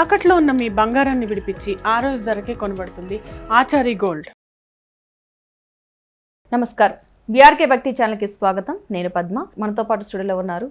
తాకట్లో ఉన్న మీ బంగారాన్ని విడిపించి ఆ రోజు ధరకే కొనబడుతుంది ఆచారి గోల్డ్. నమస్కారం. బీఆర్కే భక్తి ఛానల్కి స్వాగతం. నేను పద్మ. మనతో పాటు స్టూడియోలో ఉన్నారు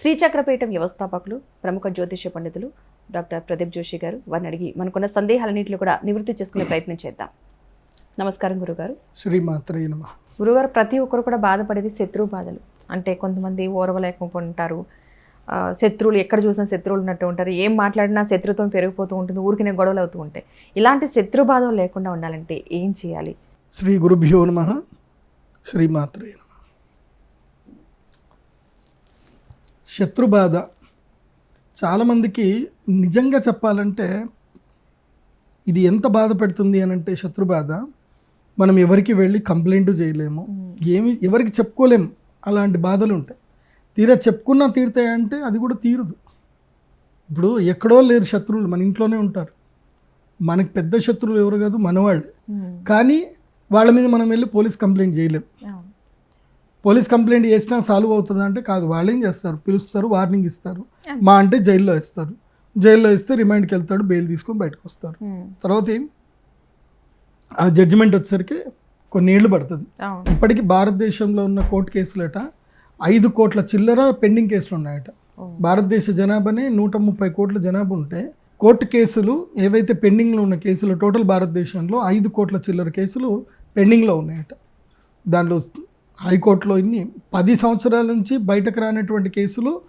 శ్రీచక్రపీఠం వ్యవస్థాపకులు ప్రముఖ జ్యోతిష పండితులు డాక్టర్ ప్రదీప్ జోషి గారు. వారిని అడిగి మనకున్న సందేహాలన్నింటిలో కూడా నివృత్తి చేసుకునే ప్రయత్నం చేద్దాం. నమస్కారం గురుగారు. శ్రీమాత్రే నమ. గురుగారు ప్రతి ఒక్కరు కూడా బాధపడేది శత్రువు బాధలు. అంటే కొంతమంది ఓర్వలేకపోతుంటారు ఆ, శత్రువులు ఎక్కడ చూసినా శత్రువులు ఉన్నట్టు ఉంటారు. ఏం మాట్లాడినా శత్రుత్వం పెరిగిపోతూ ఉంటుంది ఊరికినే గొడవలు అవుతూ ఉంటాయి. ఇలాంటి శత్రు బాధలు లేకుండా ఉండాలంటే ఏం చేయాలి? శ్రీ గురుభ్యో నమ శ్రీమాత్రే నమ. శత్రుబాధ చాలామందికి నిజంగా చెప్పాలంటే ఇది ఎంత బాధ పెడుతుంది అని అంటే శత్రుబాధ మనం ఎవరికి వెళ్ళి కంప్లైంట్ చేయలేము. ఏమి ఎవరికి చెప్పుకోలేము అలాంటి బాధలు ఉంటాయి. తీరా చెప్పుకున్నా తీరుతాయంటే అది కూడా తీరదు. ఇప్పుడు ఎక్కడో లేరు శత్రువులు మన ఇంట్లోనే ఉంటారు. మనకి పెద్ద శత్రువులు ఎవరు కాదు మనవాళ్ళే. కానీ వాళ్ళ మీద మనం వెళ్ళి పోలీస్ కంప్లైంట్ చేయలేం. పోలీస్ కంప్లైంట్ చేసినా సాల్వ్ అవుతుంది అంటే కాదు వాళ్ళు ఏం చేస్తారు? పిలుస్తారు వార్నింగ్ ఇస్తారు. మా అంటే జైల్లో ఇస్తారు జైల్లో ఇస్తే రిమైండ్కి వెళ్తాడు బెయిల్ తీసుకొని బయటకు వస్తారు. తర్వాత ఏం? ఆ జడ్జిమెంట్ వచ్చేసరికి కొన్ని ఏళ్ళు పడుతుంది ఇప్పటికీ భారతదేశంలో ఉన్న కోర్టు కేసులట ఐదు కోట్ల చిల్లర పెండింగ్ కేసులు ఉన్నాయట. భారతదేశ జనాభానే నూట ముప్పై కోట్ల జనాభా ఉంటే కోర్టు కేసులు ఏవైతే పెండింగ్లో ఉన్న కేసులు టోటల్ భారతదేశంలో ఐదు కోట్ల చిల్లర కేసులు పెండింగ్లో ఉన్నాయట. దాంట్లో హైకోర్టులో ఇన్ని పది సంవత్సరాల నుంచి బయటకు రానటువంటి కేసులు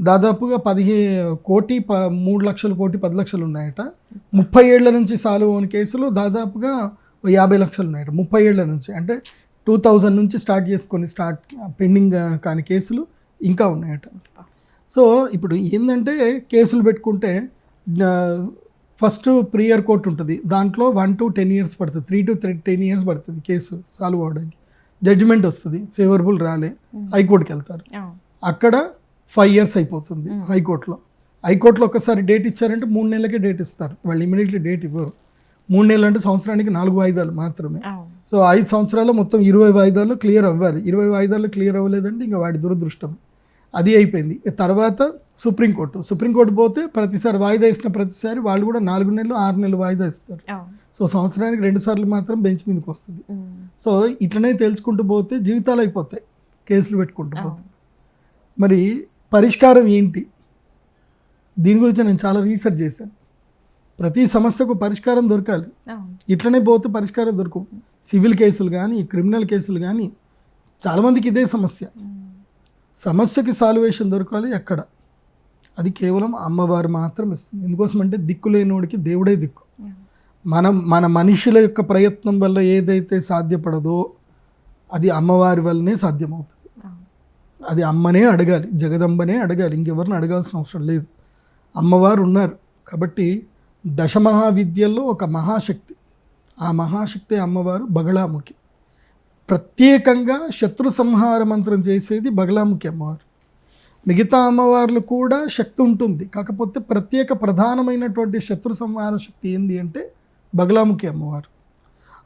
దాదాపుగా పదిహే కోటి ప మూడు లక్షల కోటి పది లక్షలు ఉన్నాయట. ముప్పై ఏళ్ళ నుంచి సాల్వ్ అయిన కేసులు దాదాపుగా యాభై లక్షలు ఉన్నాయట. ముప్పై ఏళ్ళ నుంచి. అంటే టూ థౌజండ్ నుంచి స్టార్ట్ చేసుకొని స్టార్ట్ పెండింగ్ కాని కేసులు ఇంకా ఉన్నాయట. సో ఇప్పుడు ఏంటంటే కేసులు పెట్టుకుంటే ఫస్ట్ ప్రియర్ కోర్ట్ ఉంటుంది. దాంట్లో వన్ టు టెన్ ఇయర్స్ పడుతుంది. Three to three ten years పడుతుంది కేసు సాల్వ్ అవ్వడానికి. జడ్జిమెంట్ వస్తుంది. ఫేవరబుల్ రాలే. హైకోర్టుకి వెళ్తారు. అక్కడ ఫైవ్ ఇయర్స్ అయిపోతుంది హైకోర్టులో. హైకోర్టులో ఒకసారి డేట్ ఇచ్చారంటే మూడు నెలలకే డేట్ ఇస్తారు. వాళ్ళు ఇమీడియట్లీ డేట్ ఇవ్వరు. మూడు నెలలు అంటే సంవత్సరానికి నాలుగు వాయిదాలు మాత్రమే. సో ఐదు సంవత్సరాల్లో మొత్తం ఇరవై వాయిదాల్లో క్లియర్ అవ్వాలి. ఇరవై వాయిదాల్లో క్లియర్ అవ్వలేదంటే ఇంకా వాడి దురదృష్టం. అది అయిపోయింది. తర్వాత సుప్రీంకోర్టు. సుప్రీంకోర్టు పోతే ప్రతిసారి వాయిదా ఇచ్చిన ప్రతిసారి వాళ్ళు కూడా నాలుగు నెలలు ఆరు నెలలు వాయిదా ఇస్తారు. సో సంవత్సరానికి రెండు సార్లు మాత్రం బెంచ్ మీదకి వస్తుంది. సో ఇట్లనే తేల్చుకుంటూ పోతే జీవితాలు అయిపోతాయి. కేసులు పెట్టుకుంటూ పోతే. మరి పరిష్కారం ఏంటి? దీని గురించి నేను చాలా రీసెర్చ్ చేశాను. ప్రతి సమస్యకు పరిష్కారం దొరకాలి. ఇట్లనే పోతే పరిష్కారం దొరకవు. సివిల్ కేసులు కానీ క్రిమినల్ కేసులు కానీ చాలామందికి ఇదే సమస్య. సమస్యకి సాల్వేషన్ దొరకాలి ఎక్కడ? అది కేవలం అమ్మవారు మాత్రం ఇస్తుంది. ఎందుకోసం అంటే దిక్కు లేనివాడికి దేవుడే దిక్కు. మనం మన మనుషుల యొక్క ప్రయత్నం వల్ల ఏదైతే సాధ్యపడదో అది అమ్మవారి వల్లనే సాధ్యమవుతుంది. అది అమ్మనే అడగాలి. జగదంబనే అడగాలి. ఇంకెవరిని అడగాల్సిన అవసరం లేదు. అమ్మవారు ఉన్నారు. కాబట్టి దశమహావిద్యల్లో ఒక మహాశక్తి. ఆ మహాశక్తి అమ్మవారు బగళాముఖి. ప్రత్యేకంగా శత్రు సంహార మంత్రం చేసేది బగళాముఖి అమ్మవారు. మిగతా అమ్మవార్లు కూడా శక్తి ఉంటుంది. కాకపోతే ప్రత్యేక ప్రధానమైనటువంటి శత్రు సంహార శక్తి ఏంది అంటే బగళాముఖి అమ్మవారు.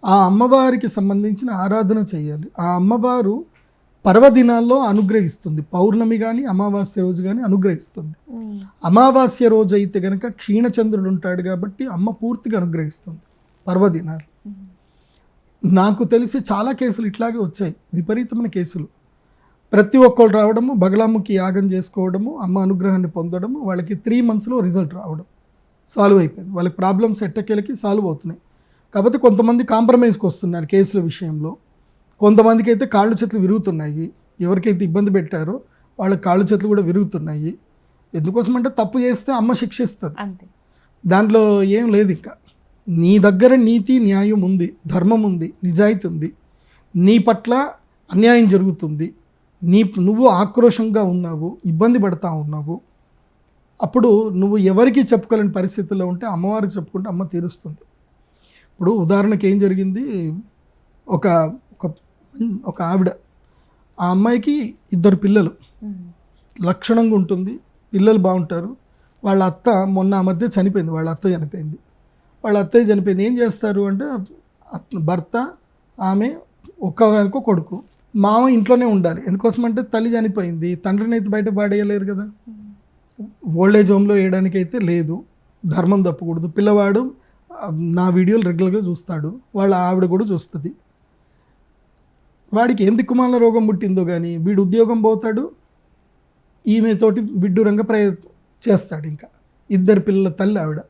ఆ అమ్మవారికి సంబంధించిన ఆరాధన చేయాలి. ఆ అమ్మవారు పర్వదినాల్లో అనుగ్రహిస్తుంది. పౌర్ణమి కానీ అమావాస్య రోజు కానీ అనుగ్రహిస్తుంది. అమావాస్య రోజు అయితే కనుక క్షీణచంద్రుడు ఉంటాడు కాబట్టి అమ్మ పూర్తిగా అనుగ్రహిస్తుంది పర్వదినాలు. నాకు తెలిసి చాలా కేసులు ఇట్లాగే వచ్చాయి. విపరీతమైన కేసులు. ప్రతి ఒక్కళ్ళు రావడము బగలాముఖి యాగం చేసుకోవడము అమ్మ అనుగ్రహాన్ని పొందడము వాళ్ళకి త్రీ మంత్స్లో రిజల్ట్ రావడం సాల్వ్ అయిపోయింది. వాళ్ళకి ప్రాబ్లమ్స్ ఎట్టకేలకి సాల్వ్ అవుతున్నాయి. కాకపోతే కొంతమంది కాంప్రమైజ్కి వస్తున్నారు కేసుల విషయంలో. కొంతమందికి అయితే కాళ్ళు చేతులు విరుగుతున్నాయి. ఎవరికైతే ఇబ్బంది పెట్టారో వాళ్ళ కాళ్ళు చేతులు కూడా విరుగుతున్నాయి. ఎందుకోసం అంటే తప్పు చేస్తే అమ్మ శిక్షిస్తుంది. దాంట్లో ఏం లేదు ఇంకా. నీ దగ్గర నీతి న్యాయం ఉంది ధర్మం ఉంది నిజాయితీ ఉంది. నీ పట్ల అన్యాయం జరుగుతుంది. నీ నువ్వు ఆక్రోషంగా ఉన్నావు ఇబ్బంది పడతా ఉన్నావు. అప్పుడు నువ్వు ఎవరికి చెప్పుకోలేని పరిస్థితుల్లో ఉంటే అమ్మవారికి చెప్పుకుంటే అమ్మ తీరుస్తుంది. ఇప్పుడు ఉదాహరణకి ఏం జరిగింది? ఒక ఒక ఆవిడ. ఆ అమ్మాయికి ఇద్దరు పిల్లలు. లక్షణంగా ఉంటుంది. పిల్లలు బాగుంటారు. వాళ్ళ అత్త మొన్న ఆ మధ్య చనిపోయింది. వాళ్ళ అత్త చనిపోయింది. వాళ్ళ అత్తయ్య చనిపోయింది. ఏం చేస్తారు అంటే భర్త ఆమె ఒక్క కొడుకు. మామ ఇంట్లోనే ఉండాలి. ఎందుకోసం అంటే తల్లి చనిపోయింది. తండ్రిని అయితే బయట పాడేయలేరు కదా. ఓల్డ్ ఏజ్ హోమ్లో వేయడానికి అయితే లేదు. ధర్మం తప్పకూడదు. పిల్లవాడు నా వీడియోలు రెగ్యులర్గా చూస్తాడు. వాళ్ళ ఆవిడ కూడా చూస్తుంది. వాడికి ఏం దిక్కుమాల రోగం పుట్టిందో కానీ వీడు ఉద్యోగం పోతాడు ఈమెతోటి విడ్డూరంగా ప్రయ చేస్తాడు ఇంకా. ఇద్దరు పిల్లల తల్లి ఆవిడ.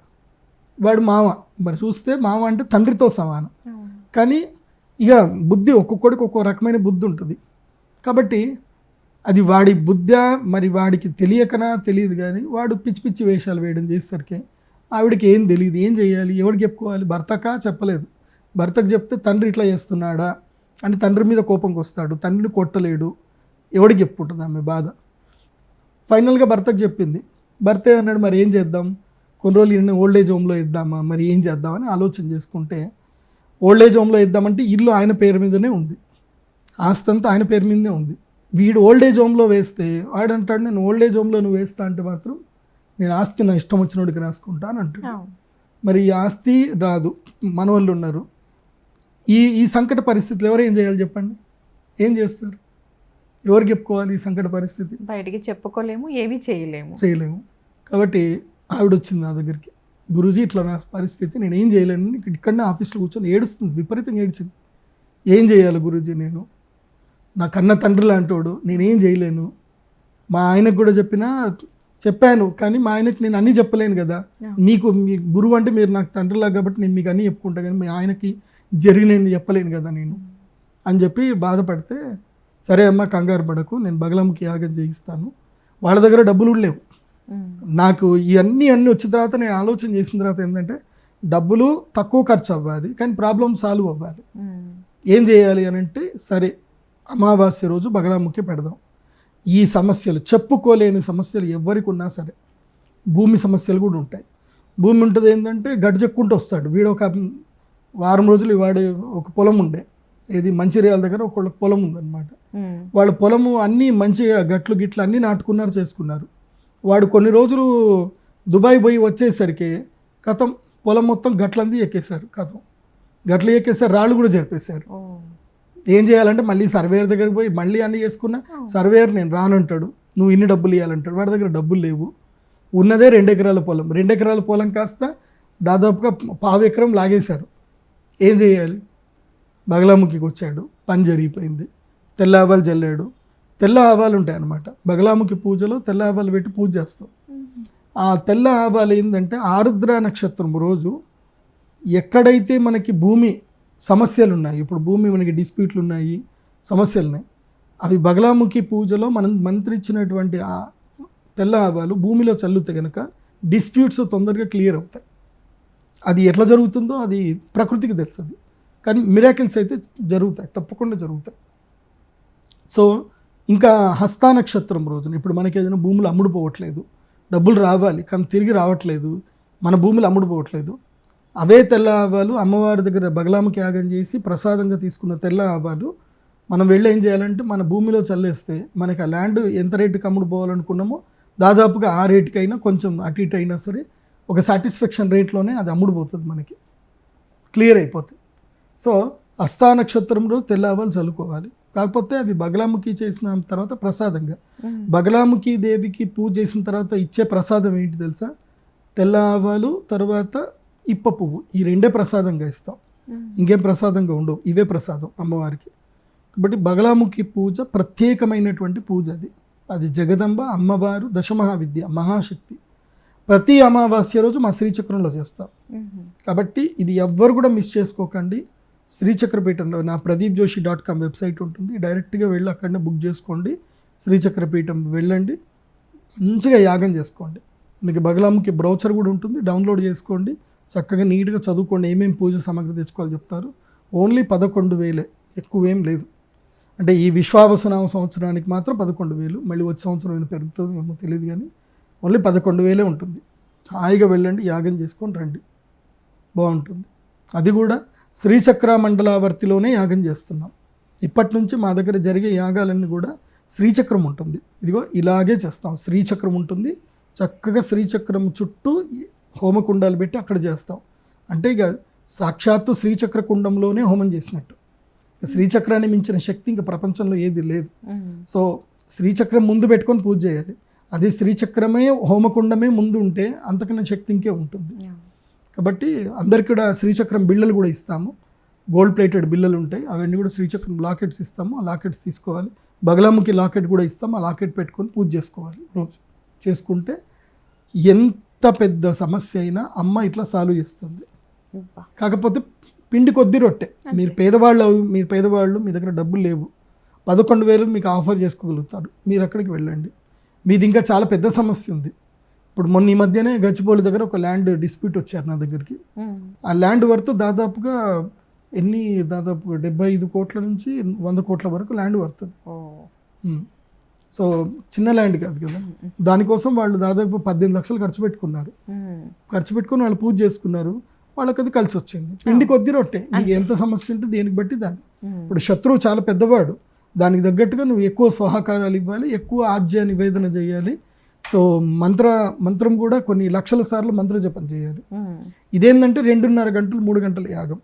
వాడు మామ. మరి చూస్తే మామ అంటే తండ్రితో సమానం. కానీ ఇక బుద్ధి ఒక్కొక్కడికి ఒక్కో రకమైన బుద్ధి ఉంటుంది. కాబట్టి అది వాడి బుద్ధ మరి వాడికి తెలియకనా తెలియదు కానీ వాడు పిచ్చి పిచ్చి వేషాలు వేయడం చేసేసరికి ఆవిడకి ఏం తెలియదు ఏం చేయాలి ఎవరికి చెప్పుకోవాలి? భర్తకా? చెప్పలేదు. భర్తకు చెప్తే తండ్రి ఇట్లా చేస్తున్నాడా? అంటే తండ్రి మీద కోపంకి వస్తాడు తండ్రిని కొట్టలేడు ఎవడికి చెప్పుకుంటుంది ఆమె బాధ. ఫైనల్గా భర్తకు చెప్పింది భర్త అన్నాడు మరి ఏం చేద్దాం? కొన్ని రోజులు ఈయన ఓల్డ్ ఏజ్ హోమ్లో ఇద్దామా? మరి ఏం చేద్దామని ఆలోచన చేసుకుంటే ఓల్డ్ ఏజ్ హోమ్లో ఇద్దామంటే ఇల్లు ఆయన పేరు మీదనే ఉంది. ఆస్తి అంతా ఆయన పేరు మీదనే ఉంది. వీడు ఓల్డ్ ఏజ్ హోమ్లో వేస్తే వాడు అంటాడు నేను ఓల్డ్ ఏజ్ హోమ్లో నువ్వు వేస్తా అంటే మాత్రం నేను ఆస్తి నా ఇష్టం వచ్చినోడికి రాసుకుంటా అని అంటాడు. మరి ఈ ఆస్తి రాదు మన వాళ్ళు ఉన్నారు. ఈ ఈ సంకట పరిస్థితులు ఎవరు ఏం చేయాలి చెప్పండి? ఏం చేస్తారు? ఎవరు చెప్పుకోవాలి ఈ సంకట పరిస్థితి? బయటికి చెప్పుకోలేము ఏమీ చేయలేము. చేయలేము. కాబట్టి ఆవిడ వచ్చింది నా దగ్గరికి. గురూజీ ఇట్లా నా పరిస్థితి నేను ఏం చేయలేను. ఇక్కడనే ఆఫీస్లో కూర్చొని ఏడుస్తుంది విపరీతంగా ఏడ్చింది. ఏం చేయాలి గురూజీ నేను? నా కన్న తండ్రి లాంటోడు నేనేం చేయలేను. మా ఆయనకు కూడా చెప్పినా చెప్పాను కానీ మా ఆయనకి నేను అన్నీ చెప్పలేను కదా. మీకు మీ గురువు అంటే మీరు నాకు తండ్రిలా కాబట్టి నేను మీకు అన్నీ చెప్పుకుంటా కానీ మీ ఆయనకి జరిగిన చెప్పలేను కదా నేను. అని చెప్పి బాధపడితే సరే అమ్మ కంగారు పడకు నేను బగలమ్మకి యాగం చేయిస్తాను. వాళ్ళ దగ్గర డబ్బులు లేవు. నాకు ఇవన్నీ అన్నీ వచ్చిన తర్వాత నేను ఆలోచన చేసిన తర్వాత ఏంటంటే డబ్బులు తక్కువ ఖర్చు అవ్వాలి కానీ ప్రాబ్లం సాల్వ్ అవ్వాలి. ఏం చేయాలి అని అంటే సరే అమావాస్య రోజు బగలాముఖి పెడదాం. ఈ సమస్యలు చెప్పుకోలేని సమస్యలు ఎవరికి ఉన్నా సరే భూమి సమస్యలు కూడా ఉంటాయి. భూమి ఉంటుంది ఏంటంటే గడిచెక్కుంటూ వస్తాడు. వీడు ఒక వారం రోజులు వాడు ఒక పొలం ఉండే. ఏది మంచిర్యాల దగ్గర ఒక పొలం ఉందన్నమాట. వాళ్ళ పొలము అన్నీ మంచిగా గట్లు గిట్లు అన్నీ నాటుకున్నారు చేసుకున్నారు. వాడు కొన్ని రోజులు దుబాయ్ పోయి వచ్చేసరికి కథం పొలం మొత్తం గట్లంది ఎక్కేశారు కథం. గట్లు ఎక్కేసారు రాళ్ళు కూడా జరిపేశారు. ఏం చేయాలంటే మళ్ళీ సర్వేయర్ దగ్గరికి పోయి మళ్ళీ అన్నీ చేసుకున్నా సర్వేయర్ నేను రానంటాడు నువ్వు ఇన్ని డబ్బులు ఇవ్వాలంటాడు వాడి దగ్గర డబ్బులు లేవు. ఉన్నదే రెండు ఎకరాల పొలం. రెండు ఎకరాల పొలం కాస్త దాదాపుగా పావు ఎకరం లాగేశారు. ఏం చేయాలి? బగలాముఖికి వచ్చాడు. పని జరిగిపోయింది. తెల్ల ఆవాలు చల్లాడు తెల్ల ఆవాలు ఉంటాయి అన్నమాట బగలాముఖి పూజలో తెల్ల ఆవాలు పెట్టి పూజ చేస్తాం. ఆ తెల్ల ఆవాలు ఏంటంటే ఆరుద్ర నక్షత్రం రోజు ఎక్కడైతే మనకి భూమి సమస్యలు ఉన్నాయి ఇప్పుడు భూమి మనకి డిస్ప్యూట్లు ఉన్నాయి సమస్యలు ఉన్నాయి అవి బగలాముఖి పూజలో మనం మంత్రిచ్చినటువంటి ఆ తెల్ల ఆవాలు భూమిలో చల్లుతే కనుక డిస్ప్యూట్స్ తొందరగా క్లియర్ అవుతాయి. అది ఎట్లా జరుగుతుందో అది ప్రకృతికి తెలుస్తుంది కానీ మిరాకిల్స్ అయితే జరుగుతాయి తప్పకుండా జరుగుతాయి. సో ఇంకా హస్తా నక్షత్రం రోజున ఇప్పుడు మనకి ఏదైనా భూములు అమ్ముడుపోవట్లేదు డబ్బులు రావాలి కానీ తిరిగి రావట్లేదు మన భూములు అమ్ముడుపోవట్లేదు అవే తెల్ల ఆవాలు అమ్మవారి దగ్గర బగలామకి యాగం చేసి ప్రసాదంగా తీసుకున్న తెల్ల ఆవాలు మనం వెళ్ళి ఏం చేయాలంటే మన భూమిలో చల్లేస్తే మనకి ఆ ల్యాండ్ ఎంత రేటుకి అమ్ముడు పోవాలనుకున్నామో దాదాపుగా ఆ రేటుకైనా కొంచెం అటు ఇటు అయినా సరే ఒక సాటిస్ఫాక్షన్ రేట్లోనే అది అమ్ముడు పోతుంది మనకి. క్లియర్ అయిపోతుంది సో హస్తా నక్షత్రం రోజు తెల్ల ఆవాలు చల్లుకోవాలి. కాకపోతే అవి బగలాముఖి చేసిన తర్వాత ప్రసాదంగా. బగలాముఖి దేవికి పూజ చేసిన తర్వాత ఇచ్చే ప్రసాదం ఏంటి తెలుసా? తెల్ల ఆవాలు తర్వాత ఇప్ప పువ్వు. ఈ రెండే ప్రసాదంగా ఇస్తాం. ఇంకేం ప్రసాదంగా ఉండవు. ఇవే ప్రసాదం అమ్మవారికి. కాబట్టి బగలాముఖి పూజ ప్రత్యేకమైనటువంటి పూజ అది. అది జగదంబ అమ్మవారు దశమహావిద్య మహాశక్తి. ప్రతి అమావాస్య రోజు మా శ్రీచక్రంలో చేస్తాం. కాబట్టి ఇది ఎవ్వరు కూడా మిస్ చేసుకోకండి. శ్రీచక్రపీఠంలో నా Pradeep Joshi dot com website ఉంటుంది. డైరెక్ట్గా వెళ్ళి అక్కడనే బుక్ చేసుకోండి. శ్రీచక్రపీఠం వెళ్ళండి. మంచిగా యాగం చేసుకోండి. మీకు బగలాముకి బ్రౌచర్ కూడా ఉంటుంది. డౌన్లోడ్ చేసుకోండి. చక్కగా నీట్గా చదువుకోండి. ఏమేమి పూజ సామాగ్రి తెచ్చుకోవాలి చెప్తారు. ఓన్లీ పదకొండు వేలే. ఎక్కువ ఏం లేదు. అంటే ఈ విశ్వావసనామ సంవత్సరానికి మాత్రం పదకొండు వేలు. మళ్ళీ వచ్చే సంవత్సరం ఏమైనా పెరుగుతుందో ఏమో తెలియదు కానీ ఓన్లీ పదకొండు వేలే ఉంటుంది. హాయిగా వెళ్ళండి యాగం చేసుకొని రండి. బాగుంటుంది. అది కూడా శ్రీచక్ర మండలావర్తిలోనే యాగం చేస్తున్నాం. ఇప్పటి నుంచి మా దగ్గర జరిగే యాగాలన్నీ కూడా శ్రీచక్రం ఉంటుంది. ఇదిగో ఇలాగే చేస్తాం. శ్రీచక్రం ఉంటుంది. చక్కగా శ్రీచక్రం చుట్టూ హోమకుండాలు పెట్టి అక్కడ చేస్తాం. అంటే ఇక సాక్షాత్తు శ్రీచక్ర కుండంలోనే హోమం చేసినట్టు. శ్రీచక్రాన్ని మించిన శక్తి ఇంకా ప్రపంచంలో ఏది లేదు. సో శ్రీచక్రం ముందు పెట్టుకొని పూజ చేయాలి. అదే శ్రీచక్రమే హోమకుండమే ముందు ఉంటే అంతకన్నా శక్తి ఇంకే ఉంటుంది. కాబట్టి అందరికి కూడా శ్రీచక్రం బిళ్ళలు కూడా ఇస్తాము. గోల్డ్ ప్లేటెడ్ బిళ్ళలు ఉంటాయి. అవన్నీ కూడా శ్రీచక్రం లాకెట్స్ ఇస్తాము. ఆ లాకెట్స్ తీసుకోవాలి. బగలాముఖి లాకెట్ కూడా ఇస్తాము. ఆ లాకెట్ పెట్టుకొని పూజ చేసుకోవాలి రోజు. చేసుకుంటే ఎంత పెద్ద సమస్య అయినా అమ్మ ఇట్లా సాల్వ్ చేస్తుంది. కాకపోతే పిండి కొద్ది రొట్టె. మీరు పేదవాళ్ళు మీరు పేదవాళ్ళు మీ దగ్గర డబ్బులు లేవు. పదకొండు వేలు మీకు ఆఫర్ చేసుకోగలుగుతారు మీరు అక్కడికి వెళ్ళండి. మీది ఇంకా చాలా పెద్ద సమస్య ఉంది. ఇప్పుడు మొన్న ఈ మధ్యనే గచ్చిబౌలి దగ్గర ఒక ల్యాండ్ డిస్ప్యూట్ వచ్చారు నా దగ్గరికి. ఆ ల్యాండ్ వర్త్ దాదాపుగా ఎన్ని దాదాపు డెబ్బై ఐదు కోట్ల నుంచి వంద కోట్ల వరకు ల్యాండ్ పడుతుంది. సో చిన్న ల్యాండ్ కాదు కదా. దానికోసం వాళ్ళు దాదాపు పద్దెనిమిది లక్షలు ఖర్చు పెట్టుకున్నారు. ఖర్చు పెట్టుకొని వాళ్ళు పూజ చేసుకున్నారు. వాళ్ళకి అది కలిసి వచ్చింది పిండి కొద్ది రొట్టె. నీకు ఎంత సమస్య ఉంటే దేనికి బట్టి దాన్ని. ఇప్పుడు శత్రువు చాలా పెద్దవాడు. దానికి తగ్గట్టుగా నువ్వు ఎక్కువ స్వాహకారాలు ఇవ్వాలి ఎక్కువ ఆజ్య నివేదన చేయాలి. సో మంత్ర మంత్రం కూడా కొన్ని లక్షల సార్లు మంత్ర జపం చేయాలి. ఇదేంటంటే రెండున్నర గంటలు మూడు గంటల యాగం.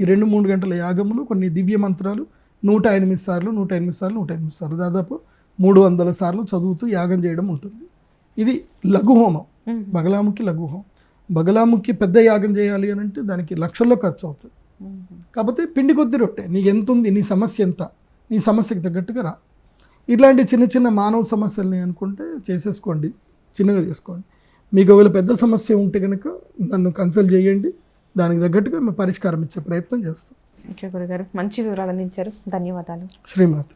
ఈ రెండు మూడు గంటల యాగములు కొన్ని దివ్య మంత్రాలు నూట ఎనిమిది సార్లు నూట ఎనిమిది సార్లు నూట ఎనిమిది సార్లు. దాదాపు మూడు వందల సార్లు చదువుతూ యాగం చేయడం ఉంటుంది. ఇది లఘు హోమం ఉమ్. బగలాముఖి లఘు హోమం బగలాముఖి పెద్ద యాగం చేయాలి అని అంటే దానికి లక్షల్లో ఖర్చు అవుతుంది. కాకపోతే పిండి కొద్ది రొట్టె. నీకు ఎంత ఉంది నీ సమస్య ఎంత? నీ సమస్యకి తగ్గట్టుగా రా. ఇట్లాంటి చిన్న చిన్న మానవ సమస్యల్ని అనుకుంటే చేసేసుకోండి చిన్నగా చేసుకోండి. మీకు ఒకవేళ పెద్ద సమస్య ఉంటే కనుక నన్ను కన్సల్ట్ చేయండి. దానికి తగ్గట్టుగా మేము పరిష్కారం ఇచ్చే ప్రయత్నం చేస్తాం. ఓకే గురుగారు మంచి వివరాలు అందించారు. ధన్యవాదాలు. శ్రీమాత